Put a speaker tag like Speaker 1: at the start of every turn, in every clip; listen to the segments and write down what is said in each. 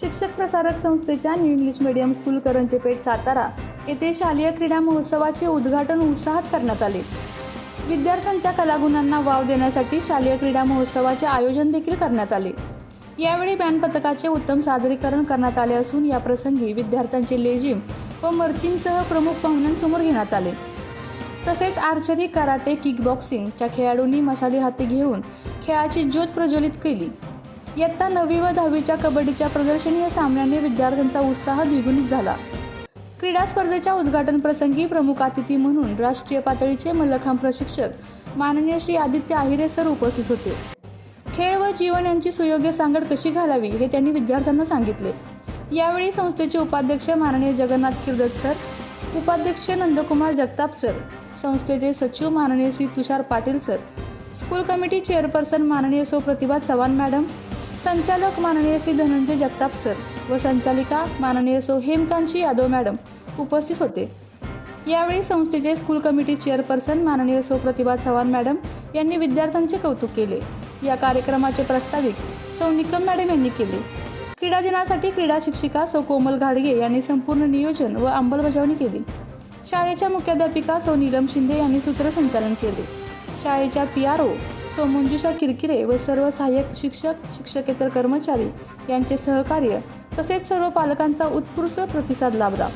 Speaker 1: शिक्षक प्रसारक संस्थेच्या new English medium school Karanje Peth Satara येथे शालेय क्रीडा महोत्सवाचे उद्घाटन उत्साहात करण्यात आले. विद्यार्थ्यांच्या कलागुणांना वाव देण्यासाठी शालेय क्रीडा महोत्सवाचे आयोजन देखील करण्यात आले. यावेळी बॅन पथकाचे उत्तम सादरीकरण करण्यात आले असून या प्रसंगी विद्यार्थ्यांचे लेझिम व मर्चिंगसह प्रमुख पाहुण्यांसमोर घेण्यात आले. तसेच आर्चरी कराटे किकबॉक्सिंगच्या खेळाडूंनी मशाली हाती घेऊन खेळाची ज्योत प्रज्वलित केली. इयत्ता नववी व दहावीच्या कबड्डीच्या प्रदर्शनीय सामन्याने विद्यार्थ्यांचा उत्साह द्विगुणित झाला. क्रीडा स्पर्धेच्या उद्घाटन प्रसंगी प्रमुख अतिथी म्हणून राष्ट्रीय पातळीचे मल्लखांब प्रशिक्षक माननीय श्री आदित्य आहिरे सर उपस्थित होते. खेळ व जीवन यांची सुयोग्य सांगड कशी घालावी हे त्यांनी विद्यार्थ्यांना सांगितले. यावेळी संस्थेचे उपाध्यक्ष माननीय जगन्नाथ किर्दत सर उपाध्यक्ष नंदकुमार जगताप सर संस्थेचे सचिव माननीय Shri Tushar Patil sir school committee chairperson माननीय सो प्रतिभा चव्हाण मॅडम संचालक माननीय श्री धनंजय जगताप सर व संचालिका माननीय सो हेमकांची यादव मॅडम उपस्थित होते. यावेळी संस्थेचे स्कूल कमिटी चेअरपर्सन माननीय सो प्रतिभा चव्हाण मॅडम यांनी विद्यार्थ्यांचे कौतुक केले. या कार्यक्रमाचे प्रस्ताविक सौ निकम मॅडम यांनी केले. क्रीडा दिनासाठी क्रीडा शिक्षिका सौ कोमल घाडगे यांनी संपूर्ण नियोजन व अंमलबजावणी केली. शाळेच्या मुख्याध्यापिका सौ नीलम शिंदे यांनी सूत्रसंचालन केले. शाळेच्या पी आर ओ सो मंजुषा किरकिरे व सर्व सहाय्यक शिक्षक शिक्षकेतर कर्मचारी यांचे सहकार्य तसेच सर्व पालकांचा उत्कृष्ट प्रतिसाद लाभला.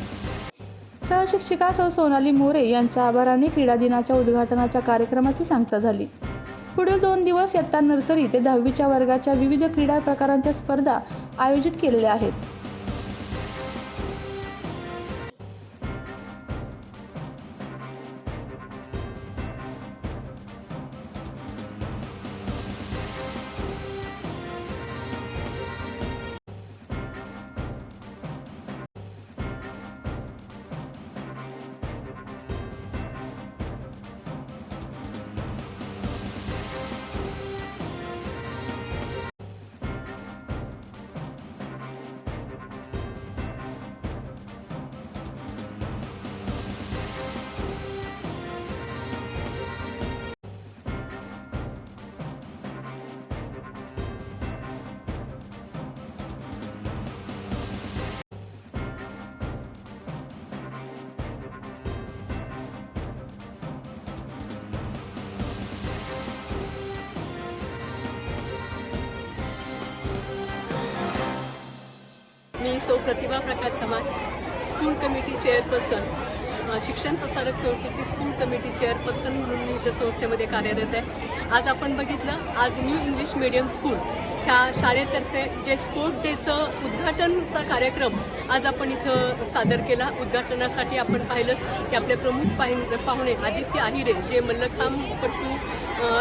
Speaker 1: सहशिक्षिका सौ सोनाली मोरे यांच्या आभाराने क्रीडा दिनाच्या उद्घाटनाच्या कार्यक्रमाची सांगता झाली. पुढील दोन दिवस इयत्ता नर्सरी ते दहावीच्या वर्गाच्या विविध क्रीडा प्रकारांच्या स्पर्धा आयोजित केलेल्या आहेत.
Speaker 2: प्रतिभा प्रकाश समाज स्कूल कमिटी चेअरपर्सन शिक्षण प्रसारक संस्थेची स्कूल कमिटी चेअरपर्सन म्हणून मी त्या संस्थेमध्ये कार्यरत आहे. आज आपण बघितलं आज न्यू इंग्लिश मीडियम स्कूल. ह्या शाळेतर्फे जे स्पोर्ट डेचं उद्घाटनचा कार्यक्रम आज आपण इथं सादर केला. उद्घाटनासाठी आपण पाहिलं की आपले प्रमुख पाहि पाहुणे आदित्य आहिरे जे मल्लखांबपटू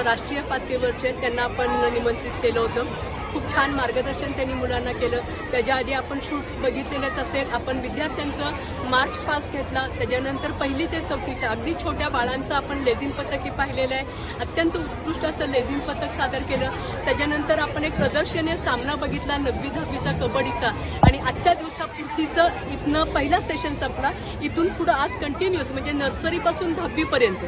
Speaker 2: राष्ट्रीय पातळीवरचे त्यांना आपण निमंत्रित केलं होतं. खूप छान मार्गदर्शन त्यांनी मुलांना केलं. त्याच्या आधी आपण शूट बघितलेलंच असेल. आपण विद्यार्थ्यांचं मार्च पास घेतला. त्याच्यानंतर पहिली ते चौथीच्या अगदी छोट्या बाळांचं आपण लेझिम पथकही पाहिलेलं आहे. अत्यंत उत्कृष्ट असं लेझिम पथक सादर केलं. त्याच्यानंतर आपण एक प्रदर्शनीय सामना बघितला नववी दहावीचा कबड्डीचा. आणि आजच्या दिवसापुरतीचं इथनं पहिला सेशन संपला. इथून पुढं आज कंटिन्युअस म्हणजे नर्सरीपासून दहावीपर्यंत.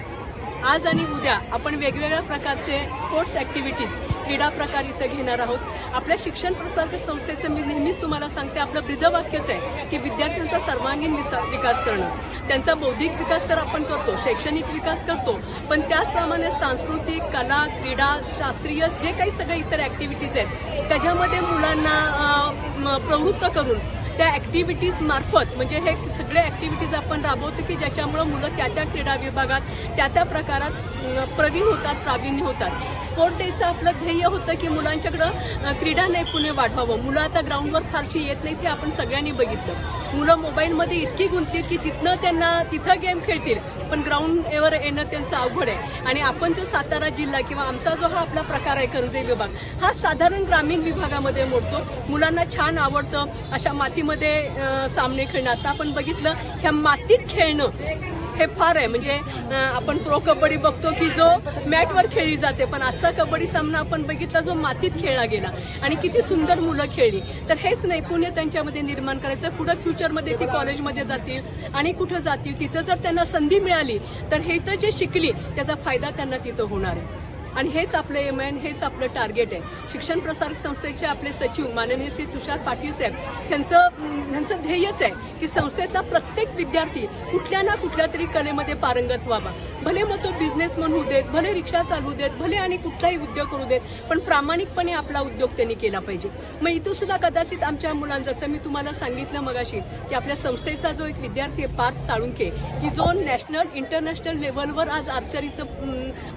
Speaker 2: आज आणि उद्या आपण वेगवेगळ्या प्रकारचे स्पोर्ट्स ॲक्टिव्हिटीज क्रीडा प्रकार इथं घेणार आहोत. आपल्या शिक्षण प्रसारक संस्थेचं मी नेहमीच तुम्हाला सांगते आपलं ब्रिदवाक्यच आहे की विद्यार्थ्यांचा सर्वांगीण विसा- विकास करणं. त्यांचा बौद्धिक विकास तर आपण करतो शैक्षणिक विकास करतो पण त्याचप्रमाणे सांस्कृतिक कला क्रीडा शास्त्रीय जे काही सगळे इतर ॲक्टिव्हिटीज आहेत त्याच्यामध्ये मुलांना प्रवृत्त करून त्या ॲक्टिव्हिटीज मार्फत म्हणजे हे सगळे ॲक्टिव्हिटीज आपण राबवतो की ज्याच्यामुळं मुलं त्या त्या क्रीडा विभागात त्या त्या प्रकार अं, प्रवीण होतात प्रावीण्य होतात. स्पोर्ट डेचं आपलं ध्येय होतं की मुलांच्याकडं क्रीडा नैपुण्य वाढवावं. मुलं आता ग्राउंडवर फारशी येत नाही ते आपण सगळ्यांनी बघितलं. मुलं मोबाईलमध्ये इतकी गुंतली की तिथनं त्यांना तिथं गेम खेळतील. पण ग्राउंडवर येणं त्यांचं अवघड आहे. आणि आपण जो सातारा जिल्हा किंवा आमचा जो हा आपला प्रकार आहे करंजे विभाग हा साधारण ग्रामीण विभागामध्ये मोडतो. मुलांना छान आवडतं. अशा मातीमध्ये सामने खेळणं. आता आपण बघितलं ह्या मातीत खेळणं हे फार आहे. म्हणजे आपण प्रो कबड्डी बघतो की जो मॅटवर खेळली जाते पण आजचा कबड्डी सामना आपण बघितला जो मातीत खेळला गेला आणि किती सुंदर मुलं खेळली. तर हेच नैपुण्य त्यांच्यामध्ये निर्माण करायचं पुढं फ्युचरमध्ये ती कॉलेजमध्ये जातील आणि कुठं जातील तिथं जर त्यांना संधी मिळाली तर हे तर जे शिकली त्याचा फायदा त्यांना तिथं होणार आहे. आणि हेच आपलं एम आहे हेच आपलं टार्गेट आहे. शिक्षण प्रसारक संस्थेचे आपले सचिव माननीय श्री तुषार पाटील साहेब त्यांचं त्यांचं ह्यांचं ध्येयच आहे की संस्थेतला प्रत्येक विद्यार्थी कुठल्या ना कुठल्या तरी कलेमध्ये पारंगत व्हावा. भले मग तो बिझनेसमन होऊ देत भले रिक्षा चालवू देत भले आणि कुठलाही उद्योग करू देत पण प्रामाणिकपणे आपला उद्योग त्यांनी केला पाहिजे. मग इथं सुद्धा कदाचित आमच्या मुलांचं जसं मी तुम्हाला सांगितलं मगाशी की आपल्या संस्थेचा जो एक विद्यार्थी आहे पार्थ साळुंके की जो नॅशनल इंटरनॅशनल लेवलवर आज आर्चरीचं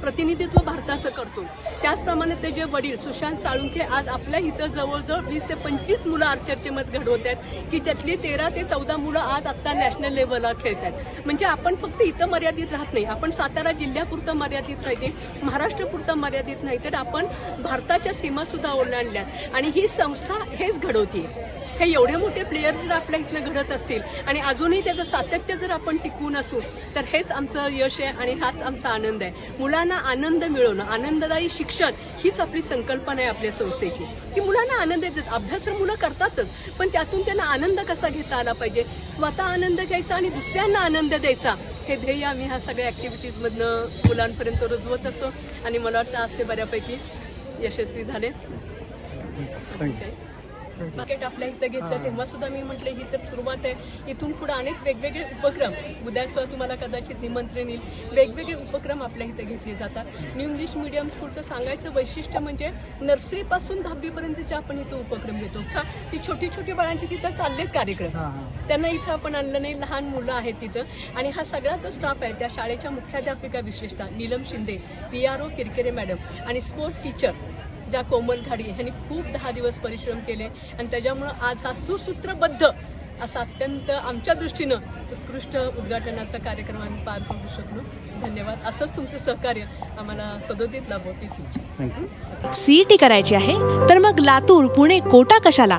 Speaker 2: प्रतिनिधित्व भारताचं करतो. त्याचप्रमाणे जे वडील सुशांत साळुंखे आज आपल्या इथं जवळजवळ वीस ते पंचवीस मुलं आर्चरचे मत घडवत आहेत की त्यातली तेरा ते चौदा मुलं आज आता नॅशनल लेवलला खेळत आहेत. म्हणजे आपण फक्त इथं मर्यादित राहत नाही आपण सातारा जिल्ह्यापुरतं मर्यादित राहते महाराष्ट्रपुरतं मर्यादित नाही तर आपण भारताच्या सीमा सुद्धा ओलांडल्यात आणि ही संस्था हेच घडवते हे एवढे मोठे प्लेयर्स जर आपल्या इथनं घडत असतील आणि अजूनही त्याचं सातत्य जर आपण टिकवून असू तर हेच आमचं यश आहे आणि हाच आमचा आनंद आहे. मुलांना आनंद मिळवणं आनंददायी शिक्षण हीच आपली संकल्पना आहे आपल्या संस्थेची. की मुलांना आनंद येतात अभ्यास तर मुलं करतातच. पण त्यातून त्यांना आनंद कसा घेता आला पाहिजे? स्वतः आनंद घ्यायचा आणि दुसऱ्यांना आनंद द्यायचा हे ध्येय आम्ही ह्या सगळ्या ॲक्टिव्हिटीजमधनं मुलांपर्यंत रुजवत असतो. आणि मला वाटतं आज ते बऱ्यापैकी यशस्वी झाले. मार्केट आपल्या इथं घेतलं तेव्हा सुद्धा मी म्हटलं ही तर सुरुवात आहे. इथून पुढे अनेक वेगवेगळे उपक्रम. उद्या सुद्धा तुम्हाला कदाचित निमंत्रण येईल. वेगवेगळे उपक्रम आपल्या इथं घेतले जातात. न्यू इंग्लिश मिडियम स्कूलचं सांगायचं वैशिष्ट्य म्हणजे नर्सरीपासून दहावीपर्यंतचे आपण इथं उपक्रम घेतो. ती छोटी छोटी बाळांची तिथं चाललेत कार्यक्रम. त्यांना इथं आपण आणलं नाही. लहान मुलं आहेत तिथं. आणि हा सगळा जो स्टाफ आहे त्या शाळेच्या मुख्याध्यापिका विशेषतः Neelam Shinde P R O Kirkire madam आणि स्पोर्ट टीचर ज्या कोमल घाडी ह्यांनी खूप दहा दिवस परिश्रम केले आणि त्याच्यामुळं आज हा सुसूत्रबद्ध असा अत्यंत आमच्या दृष्टीनं उत्कृष्ट उद्घाटनाचा कार्यक्रम आम्ही पार पाडू शकलो. धन्यवाद. असंच तुमचं सहकार्य आम्हाला सदोदित लाभो तीच इच्छा
Speaker 3: सीईटी करायची आहे तर मग लातूर पुणे कोटा कशाला?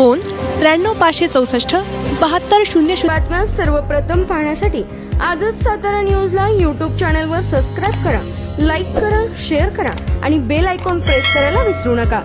Speaker 3: फोन त्र्याण्णव पाचशे चौसष्ट बहात्तर शून्य शून्य.
Speaker 4: बातम्या सर्वप्रथम पाहण्यासाठी आजच सातारा न्यूजला यूट्यूब चॅनलवर सबस्क्राईब करा लाईक करा शेअर करा आणि बेल आयकॉन प्रेस करायला विसरू नका.